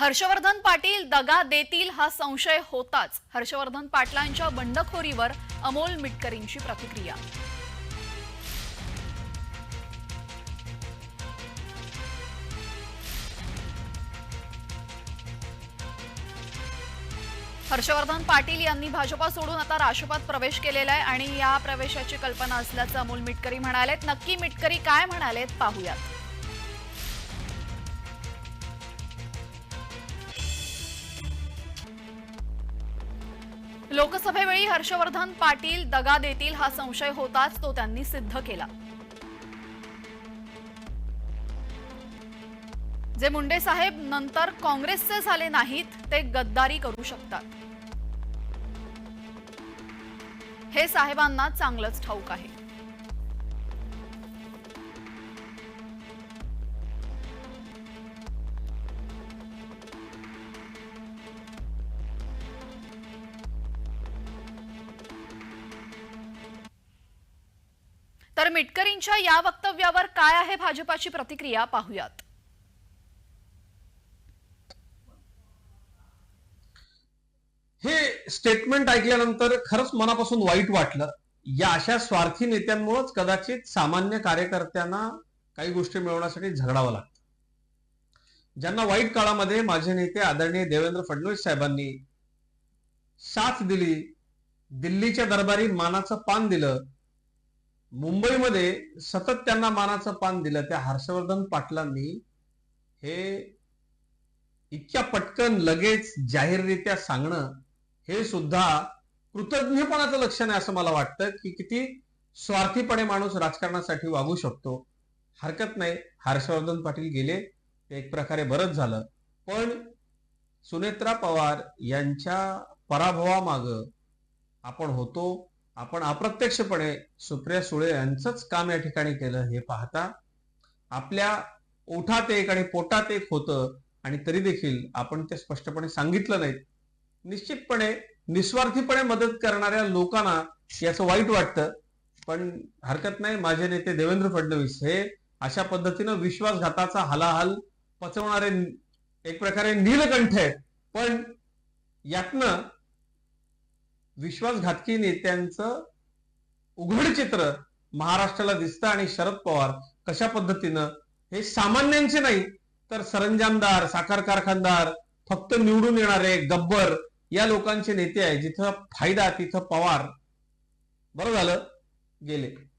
हर्षवर्धन पाटील दगा देतील हा संशय होताच. हर्षवर्धन पाटलांच्या बंडखोरीवर अमोल मिटकरींची प्रतिक्रिया. हर्षवर्धन पाटील यांनी भाजपा सोडून आता राष्ट्रपात प्रवेश केलेला आहे आणि या प्रवेशाची कल्पना असल्याचं अमोल मिटकरी म्हणालेत. नक्की मिटकरी काय म्हणालेत पाहूयात. लोकसभेवेळी हर्षवर्धन पाटील दगा देतील हा संशय होताच तो त्यांनी सिद्ध केला. जे मुंडे साहेब नंतर काँग्रेसचे झाले नाहीत ते गद्दारी करू शकतात. हे साहेबांना चांगलंच ठाऊक आहे. तर मिटकरींच्या या वक्तव्यावर काय आहे भाजपाची प्रतिक्रिया पाहूयात. हे स्टेटमेंट ऐकल्यानंतर खरंच मनापासून वाईट वाटलं. या अशा स्वार्थी नेत्यांमुळेच कदाचित सामान्य कार्यकर्त्यांना काही गोष्टी मिळवण्यासाठी झगडावं लागतं. ज्यांना वाईट काळामध्ये माझे नेते आदरणीय देवेंद्र फडणवीस साहेबांनी साथ दिली दिल्लीच्या दरबारी मानाचं पान दिलं मुंबईमध्ये सतत त्यांना मानाचं पान दिलं. त्या हर्षवर्धन पाटलांनी हे इतक्या पटकन लगेच जाहीररित्या सांगणं हे सुद्धा कृतज्ञपणाचं लक्षण आहे असं मला वाटतं की किती स्वार्थीपणे माणूस राजकारणासाठी वागू शकतो. हरकत नाही. हर्षवर्धन पाटील गेले ते एक प्रकारे बरंच झालं. पण सुनेत्रा पवार यांच्या पराभवामाग आपण होतो आपण अप्रत्यक्षपणे सुप्रिया सुळे यांचंच काम या ठिकाणी केलं हे पाहता. आपल्या ओठात एक आणि पोटात एक होतं आणि तरी देखील आपण ते स्पष्टपणे सांगितलं नाही निश्चितपणे निस्वार्थीपणे मदत करणाऱ्या लोकांना याचं वाईट वाटतं. पण हरकत नाही माझे नेते देवेंद्र फडणवीस हे अशा पद्धतीनं विश्वासघाताचा हलाहल पचवणारे एक प्रकारे नीलकंठ आहेत. पण यातनं विश्वासघातकी नेत्यांचं उघड चित्र महाराष्ट्राला दिसतं आणि शरद पवार कशा पद्धतीनं हे सामान्यांचे नाही तर सरंजामदार साखर कारखानदार फक्त निवडून येणारे गब्बर या लोकांचे नेते आहे जिथं फायदा तिथं पवार. बरं झालं? गेले.